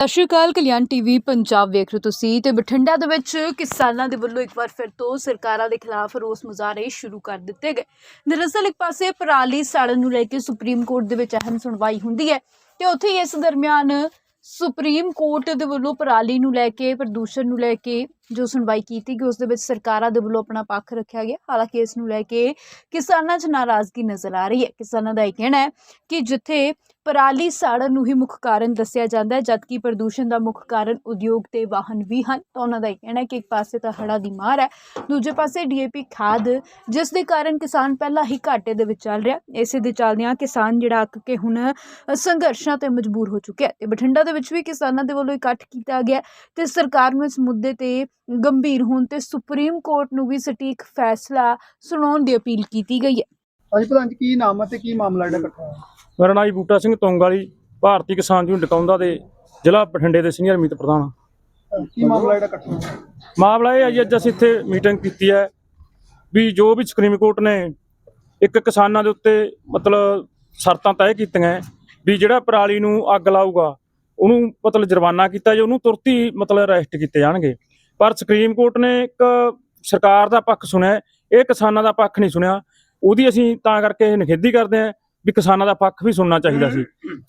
ਸਤਿ ਸ਼੍ਰੀ ਅਕਾਲ, ਕਲਿਆਣ ਟੀਵੀ ਪੰਜਾਬ ਵੇਖ ਰਹੇ ਹੋ ਤੁਸੀਂ ਤੇ ਬਠਿੰਡਾ ਦੇ ਵਿੱਚ ਕਿਸਾਨਾਂ ਦੇ ਵੱਲੋਂ ਇੱਕ ਵਾਰ ਫਿਰ ਤੋਂ ਸਰਕਾਰਾਂ ਦੇ ਖਿਲਾਫ ਰੋਸ ਮੁਜ਼ਾਹਰੇ ਸ਼ੁਰੂ ਕਰ ਦਿੱਤੇ ਗਏ। ਦਰਅਸਲ ਇੱਕ ਪਾਸੇ ਪਰਾਲੀ ਸਾੜਨ ਨੂੰ ਲੈ ਕੇ ਸੁਪਰੀਮ ਕੋਰਟ ਦੇ ਵਿੱਚ ਅਹਿਮ ਸੁਣਵਾਈ ਹੁੰਦੀ ਹੈ ਤੇ ਉੱਥੇ ਹੀ ਇਸ ਦਰਮਿਆਨ ਸੁਪਰੀਮ ਕੋਰਟ ਦੇ ਵੱਲੋਂ ਪਰਾਲੀ ਨੂੰ ਲੈ ਕੇ, ਪ੍ਰਦੂਸ਼ਣ ਨੂੰ ਲੈ ਕੇ ਜੋ ਸੁਣਵਾਈ ਕੀਤੀ ਗਈ, ਉਸ ਦੇ ਵਿੱਚ ਸਰਕਾਰਾਂ ਦੇ ਵੱਲੋਂ ਆਪਣਾ ਪੱਖ ਰੱਖਿਆ ਗਿਆ। ਹਾਲਾਂਕਿ ਇਸ ਨੂੰ ਲੈ ਕੇ ਕਿਸਾਨਾਂ 'ਚ ਨਾਰਾਜ਼ਗੀ ਨਜ਼ਰ ਆ ਰਹੀ ਹੈ। ਕਿਸਾਨਾਂ ਦਾ ਇਹ ਕਹਿਣਾ ਹੈ ਕਿ ਜਿੱਥੇ ਪਰਾਲੀ ਸਾੜਨ ਨੂੰ ਹੀ ਮੁੱਖ ਕਾਰਨ ਦੱਸਿਆ ਜਾਂਦਾ ਹੈ, ਜਦਕਿ ਪ੍ਰਦੂਸ਼ਣ ਦਾ ਮੁੱਖ ਕਾਰਨ ਉਦਯੋਗ ਤੇ ਵਾਹਨ ਵੀ ਹਨ। ਤਾਂ ਉਹਨਾਂ ਦਾ ਇਹ ਕਹਿਣਾ ਹੈ ਕਿ ਇੱਕ ਪਾਸੇ ਤਾਂ ਹੜਾ ਦੀ ਮਾਰ ਹੈ, ਦੂਜੇ ਪਾਸੇ ਡੀਏਪੀ ਖਾਦ, ਜਿਸ ਦੇ ਕਾਰਨ ਕਿਸਾਨ ਪਹਿਲਾਂ ਹੀ ਘਾਟੇ ਦੇ ਵਿੱਚ ਚੱਲ ਰਿਹਾ ਇਸੇ ਦੇ ਚੱਲਦਿਆਂ ਕਿਸਾਨ ਜਿਹੜਾ ਅੱਕ ਕੇ ਹੁਣ ਸੰਘਰਸ਼ਾਂ ਤੇ ਮਜਬੂਰ ਹੋ ਚੁੱਕਿਆ ਹੈ ਤੇ ਬਠਿੰਡਾ ਦੇ ਵਿੱਚ ਵੀ ਕਿਸਾਨਾਂ ਦੇ ਵੱਲੋਂ ਇਕੱਠ ਕੀਤਾ ਗਿਆ ਤੇ ਸਰਕਾਰ ਨੂੰ ਇਸ ਮੁੱਦੇ ਤੇ ਗੰਭੀਰ ਹੋਣ ਤੇ ਸੁਪਰੀਮ ਕੋਰਟ ਨੂੰ ਵੀ ਸਟੀਕ ਫੈਸਲਾ ਸੁਣਾਉਣ ਦੀ ਅਪੀਲ ਕੀਤੀ ਗਈ ਹੈ। ਹਾਂਜੀ ਪ੍ਰਧਾਨ ਜੀ ਕੀ ਨਾਮ ਹੈ ਤੇ ਕੀ ਮਾਮਲਾ ਜਿਹੜਾ ਇਕੱਠਾ ਹੋਇਆ? ਮੇਰਾ ਨਾਮ ਜੀ ਬੂਟਾ ਸਿੰਘ ਤੋਂਗ ਵਾਲੀ ਭਾਰਤੀ ਕਿਸਾਨ ਯੂਨੀਅਨ ਡਕਾਉਂਦਾ ਦੇ ਜ਼ਿਲ੍ਹਾ ਬਠਿੰਡੇ ਦੇ ਸੀਨੀਅਰ ਮੀਤ ਪ੍ਰਧਾਨ। ਕੀ ਮਾਮਲਾ ਜਿਹੜਾ ਇਕੱਠਾ ਹੋਇਆ? ਮਾਮਲਾ ਇਹ ਹੈ ਜੀ ਅੱਜ ਅਸੀਂ ਇੱਥੇ ਮੀਟਿੰਗ ਕੀਤੀ ਹੈ ਵੀ ਜੋ ਵੀ ਸੁਪਰੀਮ ਕੋਰਟ ਨੇ ਇੱਕ ਕਿਸਾਨਾਂ ਦੇ ਉੱਤੇ ਮਤਲਬ ਸ਼ਰਤਾਂ ਤੈਅ ਕੀਤੀਆਂ ਵੀ ਜਿਹੜਾ ਪਰਾਲੀ ਨੂੰ ਅੱਗ ਲਾਊਗਾ ਉਹਨੂੰ ਮਤਲਬ ਜੁਰਮਾਨਾ ਕੀਤਾ ਜੇ ਉਹਨੂੰ ਤੁਰਤ ਮਤਲਬ ਅਰੈਸਟ ਕੀਤੇ ਜਾਣਗੇ। ਪਰ ਸੁਪਰੀਮ ਕੋਰਟ ਨੇ ਇੱਕ ਸਰਕਾਰ ਦਾ ਪੱਖ ਸੁਣਿਆ ਇਹ ਕਿਸਾਨਾਂ ਦਾ ਪੱਖ ਨਹੀਂ ਸੁਣਿਆ। ਉਹਦੀ ਅਸੀਂ ਤਾਂ ਕਰਕੇ ਨਿਖੇਧੀ ਕਰਦੇ ਹਾਂ ਵੀ ਕਿਸਾਨਾਂ ਦਾ ਪੱਖ ਵੀ ਸੁਣਨਾ ਚਾਹੀਦਾ ਸੀ।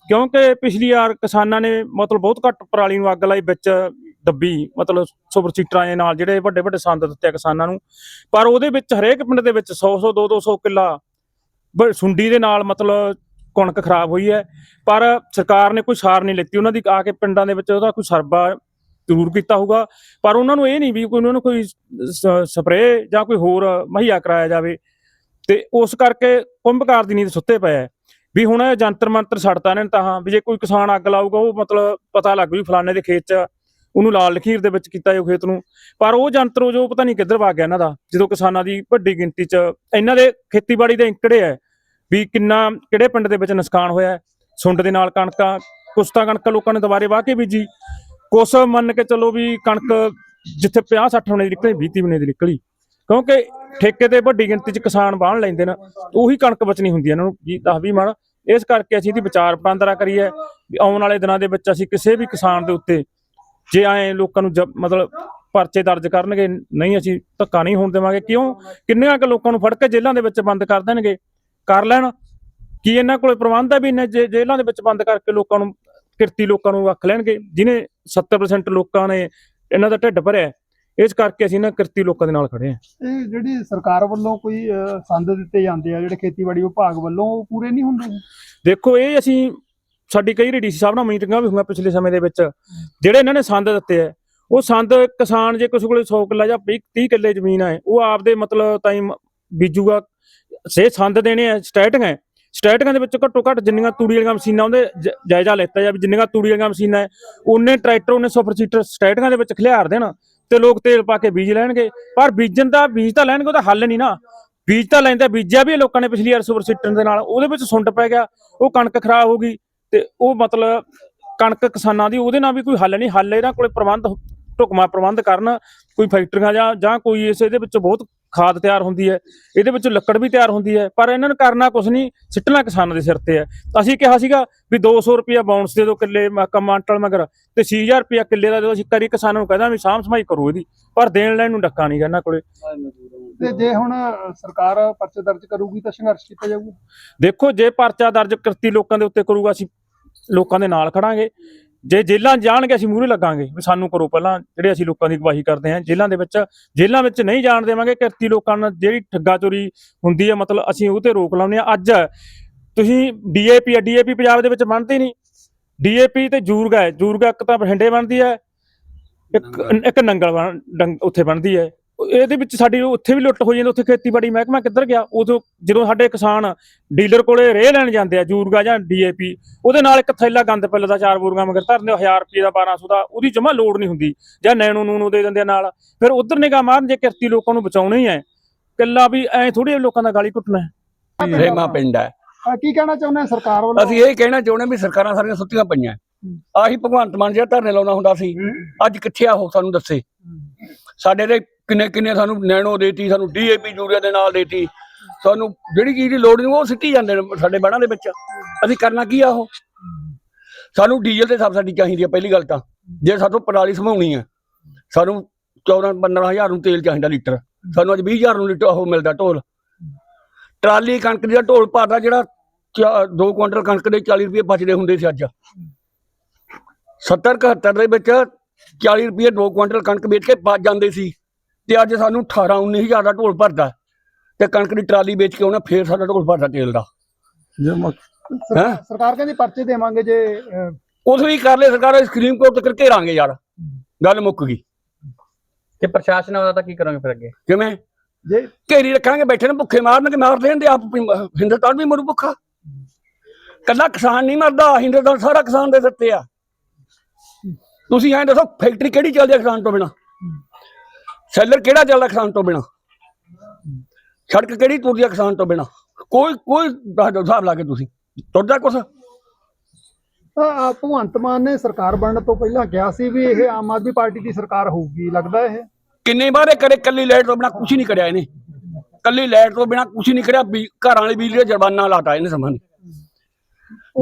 ਕਿਉਂਕਿ ਪਿਛਲੀ ਵਾਰ ਕਿਸਾਨਾਂ ਨੇ ਮਤਲਬ ਬਹੁਤ ਘੱਟ ਪਰਾਲੀ ਨੂੰ ਅੱਗ ਲਾਈ ਵਿੱਚ ਦੱਬੀ ਮਤਲਬ ਸੁਪਰ ਸੀਟਰਾਂ ਦੇ ਨਾਲ ਜਿਹੜੇ ਵੱਡੇ ਵੱਡੇ ਸੰਦ ਦਿੱਤੇ ਆ ਕਿਸਾਨਾਂ ਨੂੰ। ਪਰ ਉਹਦੇ ਵਿੱਚ ਹਰੇਕ ਪਿੰਡ ਦੇ ਵਿੱਚ 100 100 2 200 ਕਿੱਲਾ ਸੁੰਡੀ ਦੇ ਨਾਲ ਮਤਲਬ ਕਣਕ ਖਰਾਬ ਹੋਈ ਹੈ। ਪਰ ਸਰਕਾਰ ਨੇ ਕੋਈ ਸਾਰ ਨਹੀਂ ਲਿੱਤੀ। ਉਹਨਾਂ ਦੀ ਆ ਕੇ ਪਿੰਡਾਂ ਦੇ ਵਿੱਚ ਉਹਦਾ ਕੋਈ ਸਰਬਾ ਜ਼ਰੂਰ ਕੀਤਾ ਹੋਊਗਾ। ਪਰ ਉਹਨਾਂ ਨੂੰ ਇਹ ਨਹੀਂ ਵੀ ਕੋਈ ਉਹਨਾਂ ਨੂੰ ਕੋਈ ਸਪਰੇਅ ਜਾਂ ਕੋਈ ਹੋਰ ਮੁਹੱਈਆ ਕਰਾਇਆ ਜਾਵੇ। ਤੇ ਉਸ ਕਰਕੇ ਕੁੰਭਕਾਰ ਦੀ ਨੀਂਦ ਸੁੱਤੇ ਪਏ ਵੀ ਹੁਣ ਇਹ ਜੰਤਰ ਮੰਤਰ ਛੱਡਤਾ ਇਹਨਾਂ ਨੇ ਤਾਂ ਵੀ ਜੇ ਕੋਈ ਕਿਸਾਨ ਅੱਗ ਲਾਊਗਾ, ਉਹ ਮਤਲਬ ਪਤਾ ਲੱਗ ਵੀ ਫਲਾਣੇ ਦੇ ਖੇਤ 'ਚ ਉਹਨੂੰ ਲਾਲ ਲਖੀਰ ਦੇ ਵਿੱਚ ਕੀਤਾ ਉਹ ਖੇਤ ਨੂੰ। ਪਰ ਉਹ ਜੰਤਰ ਜੋ ਪਤਾ ਨਹੀਂ ਕਿੱਧਰ ਵਗ ਗਿਆ ਇਹਨਾਂ ਦਾ, ਜਦੋਂ ਕਿਸਾਨਾਂ ਦੀ ਵੱਡੀ ਗਿਣਤੀ 'ਚ ਇਹਨਾਂ ਦੇ ਖੇਤੀਬਾੜੀ ਦੇ ਅੰਕੜੇ ਹੈ ਵੀ ਕਿੰਨਾ, ਕਿਹੜੇ ਪਿੰਡ ਦੇ ਵਿੱਚ ਨੁਕਸਾਨ ਹੋਇਆ। ਸੁੰਡ ਦੇ ਨਾਲ ਕਣਕਾਂ, ਕੁਸ਼ਤਾ ਕਣਕ ਲੋਕਾਂ ਨੇ ਦੁਬਾਰੇ ਵਾਹ ਕੇ ਬੀਜੀ। ਕੁਛ ਮੰਨ ਕੇ ਚੱਲੋ ਵੀ ਕਣਕ ਜਿੱਥੇ 50 60 ਹੋਣੇ ਦੀ ਨਿਕਲੀ 20 ਤੀਹ ਹੋਣੇ ਦੀ ਨਿਕਲੀ। ਕਿਉਂਕਿ ਠੇਕੇ ਤੇ ਵੱਡੀ ਗਿਣਤੀ 'ਚ ਕਿਸਾਨ ਬਾਹਣ ਲੈਂਦੇ ਨੇ ਉਹੀ ਕਣਕ ਬਚਣੀ ਹੁੰਦੀ ਹੈ ਇਹਨਾਂ ਨੂੰ ਜੀ 10 20 ਮਣ। ਇਸ ਕਰਕੇ ਅਸੀਂ ਇਹਦੀ ਵਿਚਾਰ ਵਟਾਂਦਰਾ ਕਰੀਏ, ਵੀ ਆਉਣ ਵਾਲੇ ਦਿਨਾਂ ਦੇ ਵਿੱਚ ਅਸੀਂ ਕਿਸੇ ਵੀ ਕਿਸਾਨ ਦੇ ਉੱਤੇ ਜੇ ਐ ਲੋਕਾਂ ਨੂੰ ਜ- ਮਤਲਬ ਪਰਚੇ ਦਰਜ ਕਰਨਗੇ, ਨਹੀਂ ਅਸੀਂ ਧੱਕਾ ਨਹੀਂ ਹੋਣ ਦੇਵਾਂਗੇ। ਕਿਉਂ? ਕਿੰਨਿਆਂ ਕੁ ਲੋਕਾਂ ਨੂੰ ਫੜ ਕੇ ਜੇਲ੍ਹਾਂ ਦੇ ਵਿੱਚ ਬੰਦ ਕਰ ਦੇਣਗੇ? ਕਰ ਲੈਣ। ਕੀ ਇਹਨਾਂ ਕੋਲੇ ਪ੍ਰਬੰਧ ਹੈ ਵੀ ਇਹਨੇ ਜੇ- ਜੇਲ੍ਹਾਂ ਦੇ ਵਿੱਚ ਬੰਦ ਕਰਕੇ ਲੋਕਾਂ ਨੂੰ ਕਿਰਤੀ ਲੋਕਾਂ ਨੂੰ ਰੱਖ ਲੈਣਗੇ ਜਿਨੇ 70% ਲੋਕਾਂ ਨੇ ਇਹਨਾਂ ਦਾ ਢਿੱਡ ਭਰਿਆ। ਇਸ ਕਰਕੇ ਅਸੀਂ ਨਾ ਕਿਰਤੀ ਲੋਕਾਂ ਦੇ ਨਾਲ ਖੜੇ ਹਾਂ ਇਹ ਜਿਹੜੀ ਸਰਕਾਰ ਵੱਲੋਂ ਕੋਈ ਸੰਦ ਦਿੱਤੇ ਜਾਂਦੇ ਆ ਜਿਹੜੇ ਖੇਤੀਬਾੜੀ ਵਿਭਾਗ ਵੱਲੋਂ ਉਹ ਪੂਰੇ ਨਹੀਂ ਹੁੰਦੇ ਦੇਖੋ ਇਹ ਅਸੀਂ ਸਾਡੀ ਕਈ ਡੀਸੀ ਸਾਹਿਬ ਨਾਲ ਮੀਟਿੰਗਾਂ ਵੀ ਹੋਈਆਂ ਪਿਛਲੇ ਸਮੇਂ ਦੇ ਵਿੱਚ ਜਿਹੜੇ ਇਹਨਾਂ ਨੇ ਸੰਦ ਦਿੱਤੇ ਆ ਉਹ ਸੰਦ ਕਿਸਾਨ ਜੇ ਕਿਸੇ ਕੋਲੇ 100 ਕਿੱਲਾ ਜਾਂ 30 ਕਿੱਲੇ ਜ਼ਮੀਨ ਹੈ ਉਹ ਆਪਦੇ ਮਤਲਬ ਤਾਈ ਬੀਜੂਗਾ ਸੇ ਸੰਦ ਦੇਣੇ ਆ ਸਟੈਟਿੰਗ ਹੈ ਸਟੈਟਿੰਗਾਂ ਦੇ ਵਿੱਚ ਘੱਟੋ ਘੱਟ ਜਿੰਨੀਆਂ ਤੂੜੀ ਵਾਲੀਆਂ ਮਸ਼ੀਨਾਂ ਉਹਦੇ ਜ- ਜਾਇਜ਼ਾ ਲੈਤਾ ਜਾ ਜਿੰਨੀਆਂ ਤੂੜੀ ਵਾਲੀਆਂ ਮਸ਼ੀਨਾਂ ਹੈ, ਉਹਨੇ ਟਰੈਕਟਰ, ਉਹਨੇ ਸੁਪਰ ਸੀਟਰ ਸਟੈਟਿੰਗਾਂ ਦੇ ਵਿੱਚ ਖਿਲਾਰ ਦੇਣ ਤੇ ਲੋਕ ਤੇਲ ਪਾ ਕੇ ਬੀਜ ਲੈਣਗੇ। ਪਰ ਬੀਜਣ ਦਾ, ਬੀਜ ਤਾਂ ਲੈਣਗੇ, ਉਹਦਾ ਹੱਲ ਨਹੀਂ ਨਾ। ਬੀਜ ਤਾਂ ਲੈਂਦਾ, ਬੀਜਿਆ ਵੀ ਇਹ ਲੋਕਾਂ ਨੇ ਪਿਛਲੀ ਵਾਰ ਸੁਪਰ ਸੀਟਰ ਦੇ ਨਾਲ, ਉਹਦੇ ਵਿੱਚ ਸੁੰਡ ਪੈ ਗਿਆ, ਉਹ ਕਣਕ ਖਰਾਬ ਹੋ ਗਈ ਤੇ ਉਹ ਮਤਲਬ ਕਣਕ ਕਿਸਾਨਾਂ ਦੀ ਉਹਦੇ ਨਾਲ ਵੀ ਕੋਈ ਹੱਲ ਨਹੀਂ, ਹੱਲ ਇਹਨਾਂ ਕੋਲੇ ਪ੍ਰਬੰਧ ਢੁਕਮਾ ਪ੍ਰਬੰਧ ਕਰਨ, ਕੋਈ ਫੈਕਟਰੀਆਂ ਜਾਂ ਜਾਂ ਕੋਈ ਇਸ ਇਹਦੇ ਵਿੱਚ ਬਹੁਤ ਖਾਦ ਤਿਆਰ ਹੁੰਦੀ ਹੈ ਇਹਦੇ ਵਿੱਚ ਲੱਕੜ ਵੀ ਤਿਆਰ ਹੁੰਦੀ ਹੈ ਪਰ ਇਹਨਾਂ ਨੂੰ ਕਰਨਾ ਕੁਝ ਨਹੀਂ ਸਿੱਟਣਾ ਕਿਸਾਨਾਂ ਦੇ ਸਿਰ ਤੇ ਹੈ। ਅਸੀਂ ਕਿਹਾ ਸੀਗਾ ਵੀ 200 ਰੁਪਿਆ ਬਾਉਂਸ ਦੇ ਦਿਓ ਕਿੱਲੇ ਕਮਾਂਟਲ ਮਗਰ ਤੇ 6000 ਰੁਪਿਆ ਕਿੱਲੇ ਦਾ ਦਿਓ ਅਸੀਂ ਕਰੀ ਕਿਸਾਨਾਂ ਨੂੰ ਕਹਿੰਦਾ ਵੀ ਸਾਂਭ ਸੰਭਾਈ ਕਰੋ ਇਹਦੀ ਪਰ ਦੇਣ ਲੈਣ ਨੂੰ ਡੱਕਾ ਨਹੀਂ ਇਹਨਾਂ ਕੋਲੇ। ਤੇ ਜੇ ਹੁਣ ਸਰਕਾਰ ਪਰਚੇ ਦਰਜ ਕਰੂਗੀ ਤਾਂ ਸੰਘਰਸ਼ ਕੀਤਾ ਜਾਊਗਾ? ਦੇਖੋ ਜੇ ਪਰਚਾ ਦਰਜ ਕਰਤੀ ਲੋਕਾਂ ਦੇ ਉੱਤੇ ਕਰੂਗਾ ਅਸੀਂ ਲੋਕਾਂ ਦੇ ਨਾਲ ਖੜਾਂਗੇ। ਜੇ ਜੇਲ੍ਹਾਂ ਜਾਣਗੇ ਅਸੀਂ ਮੂਹਰੇ ਲੱਗਾਂਗੇ ਵੀ ਸਾਨੂੰ ਕਰੋ ਪਹਿਲਾਂ ਜਿਹੜੇ ਅਸੀਂ ਲੋਕਾਂ ਦੀ ਗਵਾਹੀ ਕਰਦੇ ਹਾਂ। ਜੇਲ੍ਹਾਂ ਦੇ ਵਿੱਚ ਜੇਲ੍ਹਾਂ ਵਿੱਚ ਨਹੀਂ ਜਾਣ ਦੇਵਾਂਗੇ ਕਿਰਤੀ ਲੋਕਾਂ ਨਾਲ ਜਿਹੜੀ ਠੱਗਾ ਚੋਰੀ ਹੁੰਦੀ ਹੈ ਮਤਲਬ ਅਸੀਂ ਉਹ ਤੇ ਰੋਕ ਲਾਉਂਦੇ ਹਾਂ। ਅੱਜ ਤੁਸੀਂ ਡੀਏਪੀ ਡੀਏਪੀ ਪੰਜਾਬ ਦੇ ਵਿੱਚ ਬਣਦੀ ਨਹੀਂ। ਡੀਏਪੀ ਤੇ ਜੂਰਗਾ ਹੈ ਜੂਰਗਾ ਇੱਕ ਤਾਂ ਬਠਿੰਡੇ ਬਣਦੀ ਹੈ ਇੱਕ ਇੱਕ ਨੰਗਲ ਉੱਥੇ ਬਣਦੀ ਹੈ। ਇਹਦੇ ਵਿੱਚ ਸਾਡੀ ਉੱਥੇ ਵੀ ਲੁੱਟ ਹੋ ਜਾਂਦੀ ਉੱਥੇ ਖੇਤੀਬਾੜੀ ਮਹਿਕਮਾ ਕਿੱਧਰ ਗਿਆ? ਉਦੋਂ ਜਦੋਂ ਸਾਡੇ ਕਿਸਾਨ ਡੀਲਰ ਕੋਲੇ ਰੇਹ ਲੈਣ ਜਾਂਦੇ ਆ ਜੂਰਗਾ ਜਾਂ ਡੀਏਪੀ ਉਹਦੇ ਨਾਲ ਇੱਕ ਥੈਲਾ ਗੰਦ ਪਿੱਲ ਦਾ ਚਾਰ ਬੋਰੀਆਂ ਮਗਰ ਧਰਦੇ 1000 ਰੁਪਏ ਦਾ 1200 ਦਾ ਉਹਦੀ ਜਮਾ ਲੋੜ ਨਹੀਂ ਹੁੰਦੀ। ਜਾਂ ਨੈਣੋ ਨੂੰ ਦੇ ਦਿੰਦੇ ਨਾਲ। ਫਿਰ ਉਧਰ ਨਿਗਾਹ ਮਾਰਨ ਜੇ ਕਿਰਤੀ ਲੋਕਾਂ ਨੂੰ ਬਚਾਉਣਾ ਹੀ ਹੈ ਕਿੱਲਾ ਵੀ ਐ ਥੋੜੀ ਲੋਕਾਂ ਦਾ ਗਾਲੀ ਘੁੱਟਣਾ ਹੈ। ਰੇਮਾ ਪਿੰਡ ਹੈ। ਕੀ ਕਹਿਣਾ ਚਾਹੁੰਦੇ ਆ ਸਰਕਾਰ ਵੱਲੋਂ? ਅਸੀਂ ਇਹ ਕਹਿਣਾ ਚਾਹੁੰਦੇ ਵੀ ਸਰਕਾਰਾਂ ਸਾਰੀਆਂ ਸੁੱਤੀਆਂ ਪਈਆਂ। ਆਹੀ ਭਗਵੰਤ ਮਾਨ ਜਿਹੜਾ ਧਰਨੇ ਲਾਉਣਾ ਹੁੰਦਾ ਸੀ ਅੱਜ ਕਿੱਥੇ ਆ ਉਹ ਸਾਨੂੰ ਦੱਸੇ। ਸਾਡੇ ਦੇ ਕਿੰਨੇ ਕਿੰਨੇ ਸਾਨੂੰ ਨੈਣੋ ਦੇਤੀ, ਸਾਨੂੰ ਡੀਏਪੀ ਯੂਰੀਆ ਦੇ ਨਾਲ ਦੇਤੀ। ਸਾਨੂੰ ਜਿਹੜੀ ਚੀਜ਼ ਦੀ ਲੋੜ ਨਹੀਂ, ਉਹ ਸਿੱਟੀ ਜਾਂਦੇ ਨੇ ਸਾਡੇ ਬਾੜਾਂ ਦੇ ਵਿੱਚ। ਅਸੀਂ ਕਰਨਾ ਕੀ ਆ ਉਹ? ਸਾਨੂੰ ਡੀਜ਼ਲ ਤੇ ਸਬਸਿਡੀ ਚਾਹੀਦੀ ਹੈ ਪਹਿਲੀ ਗੱਲ ਤਾਂ। ਜੇ ਸਾਥੋਂ ਪਰਾਲੀ ਸੰਭਾਉਣੀ ਹੈ ਸਾਨੂੰ 14 15000 ਨੂੰ ਤੇਲ ਚਾਹੀਦਾ ਲੀਟਰ। ਸਾਨੂੰ ਅੱਜ 20000 ਨੂੰ ਲੀਟਰ ਉਹ ਮਿਲਦਾ ਢੋਲ। ਟਰਾਲੀ ਕਣਕ ਦਾ ਢੋਲ ਭਰਦਾ ਜਿਹੜਾ 2 ਕੁਇੰਟਲ ਕਣਕ ਦੇ 40 ਰੁਪਏ ਬਚਦੇ ਹੁੰਦੇ ਸੀ ਅੱਜ। 70 71 ਦੇ ਵਿੱਚ 40 ਰੁਪਏ 2 ਕੁਇੰਟਲ ਕਣਕ ਵੇਚ ਕੇ ਬਚ ਜਾਂਦੇ ਸੀ ਤੇ ਅੱਜ ਸਾਨੂੰ 18 19000 ਦਾ ਢੋਲ ਭਰਦਾ ਤੇ ਕਣਕ ਦੀ ਟਰਾਲੀ ਵੇਚ ਕੇ ਉਹਨਾਂ ਫੇਰ ਸਾਡਾ ਢੋਲ ਭਰਦਾ ਤੇਲ ਦਾ। ਸਰਕਾਰ- ਕਹਿੰਦੀ ਪਰਚੇ ਦੇਵਾਂਗੇ ਜੇ ਉਸ ਵੀ ਕਰ ਲੈ ਸਰਕਾਰ ਸਕਰੀਮ ਕੋਰਟ ਤੱਕ ਘੇਰਾਂਗੇ ਯਾਰ। ਗੱਲ ਮੁੱਕ ਗਈ। ਤੇ ਪ੍ਰਸ਼ਾਸਨ ਆਉਂਦਾ ਤਾਂ ਕੀ ਕਰੋਗੇ ਫਿਰ ਅੱਗੇ? ਕਿਵੇਂ? ਜੇ ਘੇਰੀ ਰੱਖਾਂਗੇ ਬੈਠੇ ਨੇ ਭੁੱਖੇ ਮਾਰਨਗੇ ਮਾਰ ਦੇਣ ਦੇ ਆਪ ਵੀ- ਹਿੰਦੁਸਤਾਨ ਵੀ ਮਰੂ ਭੁੱਖਾ। ਕੱਲਾ ਕਿਸਾਨ ਨਹੀਂ ਮਰਦਾ ਹਿੰਦੁਸਤਾਨ ਸਾਰਾ ਕਿਸਾਨ ਦੇ ਦਿੱਤੇ ਆ। ਤੁਸੀਂ ਐਂ ਦੱਸੋ ਫੈਕਟਰੀ ਕਿਹੜੀ ਚੱਲਦੀ ਆ ਕਿਸਾਨ ਤੋਂ ਬਿਨਾ? ਸੈਲਰ ਕਿਹੜਾ ਚੱਲਦਾ ਕਿਸਾਨ ਤੋਂ ਬਿਨਾ? ਸੜਕ ਕਿਹੜੀ ਤੁਰਦੀ ਆ ਕਿਸਾਨ ਤੋਂ ਬਿਨਾ? ਕੋਈ ਕੋਈ ਹਿਸਾਬ ਲਾ ਕੇ ਤੁਸੀਂ। ਤੁਰਦਾ ਕੁਛ? ਭਗਵੰਤ ਮਾਨ ਨੇ ਸਰਕਾਰ ਬਣਨ ਤੋਂ ਪਹਿਲਾਂ ਕਿਹਾ ਸੀ ਵੀ ਇਹ ਆਮ ਆਦਮੀ ਪਾਰਟੀ ਦੀ ਸਰਕਾਰ ਹੋਊਗੀ ਲੱਗਦਾ ਇਹ? ਕਿੰਨੇ ਵਾਰੇ ਕਰੇ ਕੱਲੀ ਲਾਈਟ ਤੋਂ ਬਿਨਾ ਕੁਝ ਨਹੀਂ ਕਰਿਆ ਇਹਨੇ। ਕੱਲੀ ਲਾਈਟ ਤੋਂ ਬਿਨਾ ਕੁਝ ਨਹੀਂ ਕਰਿਆ ਘਰਾਂ ਵਾਲੀ ਬਿਜਲੀ ਦਾ ਜੁਰਮਾਨਾ ਲਾਤਾ ਇਹਨੇ ਸਮਾਂ ਨੇ।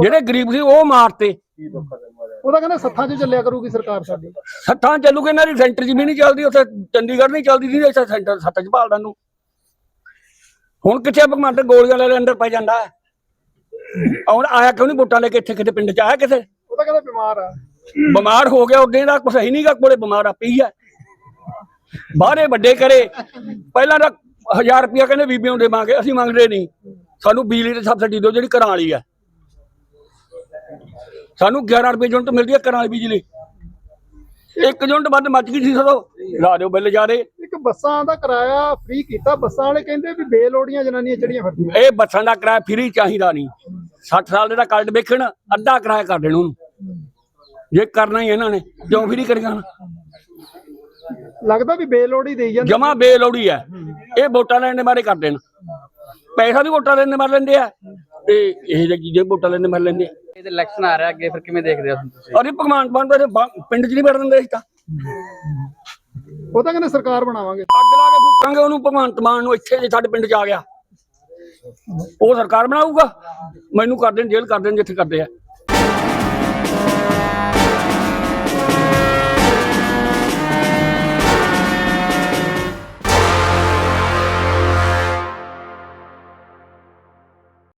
ਜਿਹੜੇ ਗਰੀਬ ਸੀ ਉਹ ਮਾਰਤੇ। ਉਹਦਾ ਕਹਿੰਦਾ ਸੱਥਾਂ 'ਚ ਚੱਲਿਆ ਕਰੂਗੀ ਸਰਕਾਰ ਸਾਡੀ। ਸੱਤਾਂ ਚੱਲੂਗੇ ਇਹਨਾਂ ਦੀ ਸੈਂਟਰ 'ਚ ਵੀ ਨਹੀਂ ਚੱਲਦੀ ਉੱਥੇ ਚੰਡੀਗੜ੍ਹ ਨਹੀਂ ਚੱਲਦੀ ਸੀ ਇੱਥੇ ਸੈਂਟਰ ਸੱਤ 'ਚ ਭਾਲਦਾ ਨੂੰ ਹੁਣ ਕਿੱਥੇ ਭਗਵੰਤ? ਗੋਲੀਆਂ ਲੈ ਲੈ ਅੰਦਰ ਪੈ ਜਾਂਦਾ। ਹੈ ਹੁਣ ਆਇਆ ਕਿਉਂ ਨਹੀਂ ਵੋਟਾਂ ਲੈ ਕੇ ਇੱਥੇ ਕਿਤੇ ਪਿੰਡ 'ਚ? ਆਇਆ ਕਿਸੇ ਉਹਦਾ ਕਹਿੰਦਾ ਬਿਮਾਰ ਆ। ਬਿਮਾਰ ਹੋ ਗਿਆ ਉਹਦੇ ਦਾ ਕੁਛ ਹੀ ਨਹੀਂਗਾ ਕੋਲੇ ਬਿਮਾਰ ਆ ਪਈ ਹੈ ਬਾਹਰੇ ਵੱਡੇ ਕਰੇ ਪਹਿਲਾਂ ਤਾਂ 1000 ਰੁਪਇਆ ਕਹਿੰਦੇ ਬੀਬੀਆਂ ਨੂੰ ਦੇਵਾਂਗੇ ਅਸੀਂ ਮੰਗਦੇ ਨਹੀਂ। ਸਾਨੂੰ ਬਿਜਲੀ ਦੀ ਸਬਸਿਡੀ ਦਿਓ ਜਿਹੜੀ ਘਰਾਂ ਵਾਲੀ ਆ। ਸਾਨੂੰ 11 ਰੁਪਏ ਯੂਨਿਟ ਮਿਲਦੀ ਹੈ ਘਰਾਂ ਵਾਲੀ ਬਿਜਲੀ। ਇੱਕ ਯੂਨਿਟ ਵੱਧ ਮੱਚ ਗਈ ਸੀ ਸਦੋ। ਲਾ ਦਿਓ ਬਿੱਲ ਜਾ ਰਹੇ ਇੱਕ ਬੱਸਾਂ ਦਾ ਕਿਰਾਇਆ ਫ੍ਰੀ ਕੀਤਾ। ਬੱਸਾਂ ਵਾਲੇ ਕਹਿੰਦੇ ਵੀ ਬੇਲੋੜੀਆਂ ਜਨਾਨੀਆਂ ਚੜੀਆਂ ਫਿਰਦੀਆਂ। ਇਹ ਬੱਸਾਂ ਦਾ ਕਿਰਾਇਆ ਫ੍ਰੀ ਚਾਹੀਦਾ ਨਹੀਂ। 60 ਸਾਲ ਦੇ ਦਾ ਕਾਰਡ ਵੇਖਣ ਅੱਧਾ ਕਿਰਾਇਆ ਕਰ ਦੇਣ ਉਹਨੂੰ। ਜੇ ਕਰਨਾ ਹੀ ਇਹਨਾਂ ਨੇ ਕਿਉਂ ਫ੍ਰੀ ਕਰੀਆਂ ਲੱਗਦਾ ਵੀ ਬੇਲੋੜੀ ਦੇਈ ਜਾਂਦੇ। ਜਮਾ ਬੇਲੋੜੀ ਹੈ। ਇਹ ਵੋਟਾਂ ਲੈਣ ਦੇ ਬਾਰੇ ਕਰਦੇ ਨੇ ਪੈਸਾ ਵੀ ਵੋਟਾਂ ਲੈਣ ਦੇ ਮਾਰ ਲੈਂਦੇ ਆ। ਤੇ ਇਹ ਜਿਹੀ ਵੋਟਾਂ ਲੈਣ ਦੇ ਮਾਰ ਲੈਂਦੇ। ਆ ਇਹਦੇ ਇਲੈਕਸ਼ਨ ਆ ਰਿਹਾ ਅੱਗੇ ਫਿਰ ਕਿਵੇਂ ਦੇਖਦੇ ਹੋ ਤੁਸੀਂ? ਅਰੇ ਭਗਵਾਨ ਮਾਨ ਦੇ ਪਿੰਡ 'ਚ ਨਹੀਂ ਵੜ ਦਿੰਦੇ ਅਸੀਂ ਤਾਂ। ਉਹ ਤਾਂ ਕਹਿੰਦੇ ਸਰਕਾਰ ਬਣਾਵਾਂਗੇ। ਅੱਗ ਲਾ ਕੇ ਫੂਕਾਂਗੇ ਉਹਨੂੰ ਭਗਵੰਤ ਮਾਨ ਨੂੰ ਇੱਥੇ ਜੇ ਸਾਡੇ ਪਿੰਡ 'ਚ ਆ ਗਿਆ। ਉਹ ਸਰਕਾਰ ਬਣਾਊਗਾ। ਮੈਨੂੰ ਕਰ ਦੇਣ ਜੇਲ੍ਹ ਕਰ ਦੇਣ ਜਿੱਥੇ ਕਰਦੇ ਆ।